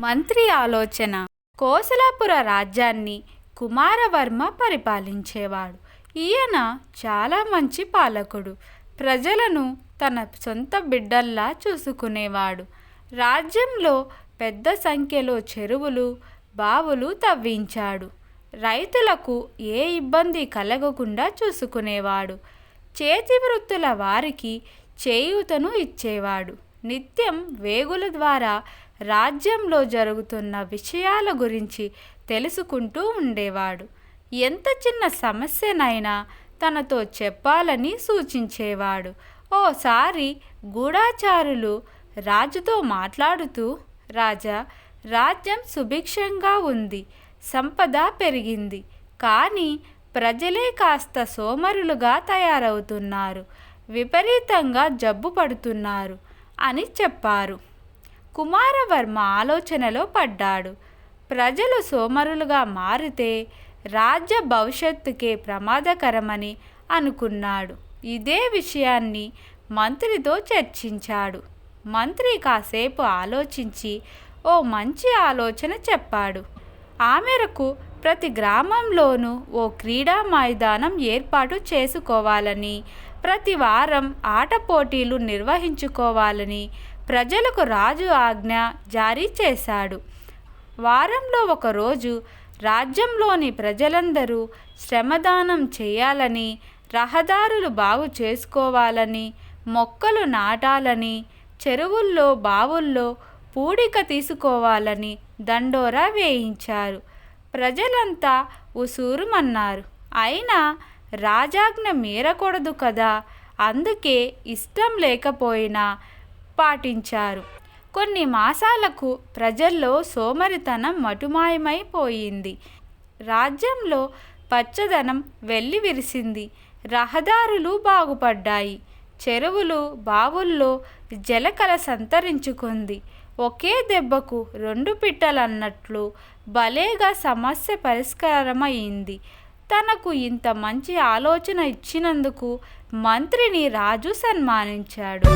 మంత్రి ఆలోచన. కోసలాపుర రాజ్యాన్ని కుమారవర్మ పరిపాలించేవాడు. ఈయన చాలా మంచి పాలకుడు. ప్రజలను తన సొంత బిడ్డల్లా చూసుకునేవాడు. రాజ్యంలో పెద్ద సంఖ్యలో చెరువులు బావులు తవ్వించాడు. రైతులకు ఏ ఇబ్బంది కలగకుండా చూసుకునేవాడు. చేతి వృత్తుల వారికి చేయూతను ఇచ్చేవాడు. నిత్యం వేగుల ద్వారా రాజ్యంలో జరుగుతున్న విషయాల గురించి తెలుసుకుంటూ ఉండేవాడు. ఎంత చిన్న సమస్యనైనా తనతో చెప్పాలని సూచించేవాడు. ఓసారి గూఢాచారులు రాజుతో మాట్లాడుతూ రాజా రాజ్యం సుభిక్షంగా ఉంది సంపద పెరిగింది కానీ ప్రజలే కాస్త సోమరులుగా తయారవుతున్నారు విపరీతంగా జబ్బు పడుతున్నారు అని చెప్పారు. కుమారవర్మ ఆలోచనలో పడ్డాడు. ప్రజలు సోమరులుగా మారితే రాజ్య భవిష్యత్తుకే ప్రమాదకరమని అనుకున్నాడు. ఇదే విషయాన్ని మంత్రితో చర్చించాడు. మంత్రి కాసేపు ఆలోచించి ఓ మంచి ఆలోచన చెప్పాడు. ఆ మేరకు ప్రతి గ్రామంలోనూ ఓ క్రీడా మైదానం ఏర్పాటు చేసుకోవాలని ప్రతి వారం ఆట పోటీలు నిర్వహించుకోవాలని ప్రజలకు రాజు ఆజ్ఞ జారీ చేశాడు. వారంలో ఒకరోజు రాజ్యంలోని ప్రజలందరూ శ్రమదానం చేయాలని రహదారులు బాగు చేసుకోవాలని మొక్కలు నాటాలని చెరువుల్లో బావుల్లో పూడిక తీసుకోవాలని దండోరా వేయించారు. ప్రజలంతా ఉసూరుమన్నారు. అయినా రాజాజ్ఞ మీరకూడదు కదా అందుకే ఇష్టం లేకపోయినా పాటించారు. కొన్ని మాసాలకు ప్రజల్లో సోమరితనం మటుమాయమైపోయింది. రాజ్యంలో పచ్చదనం వెల్లివిరిసింది రహదారులు బాగుపడ్డాయి. చెరువులు బావుల్లో జలకల సంతరించుకుంది. ఒకే దెబ్బకు రెండు పిట్టలన్నట్లు భలేగా సమస్య పరిష్కారమైంది. తనకు ఇంత మంచి ఆలోచన ఇచ్చినందుకు మంత్రిని రాజు సన్మానించాడు.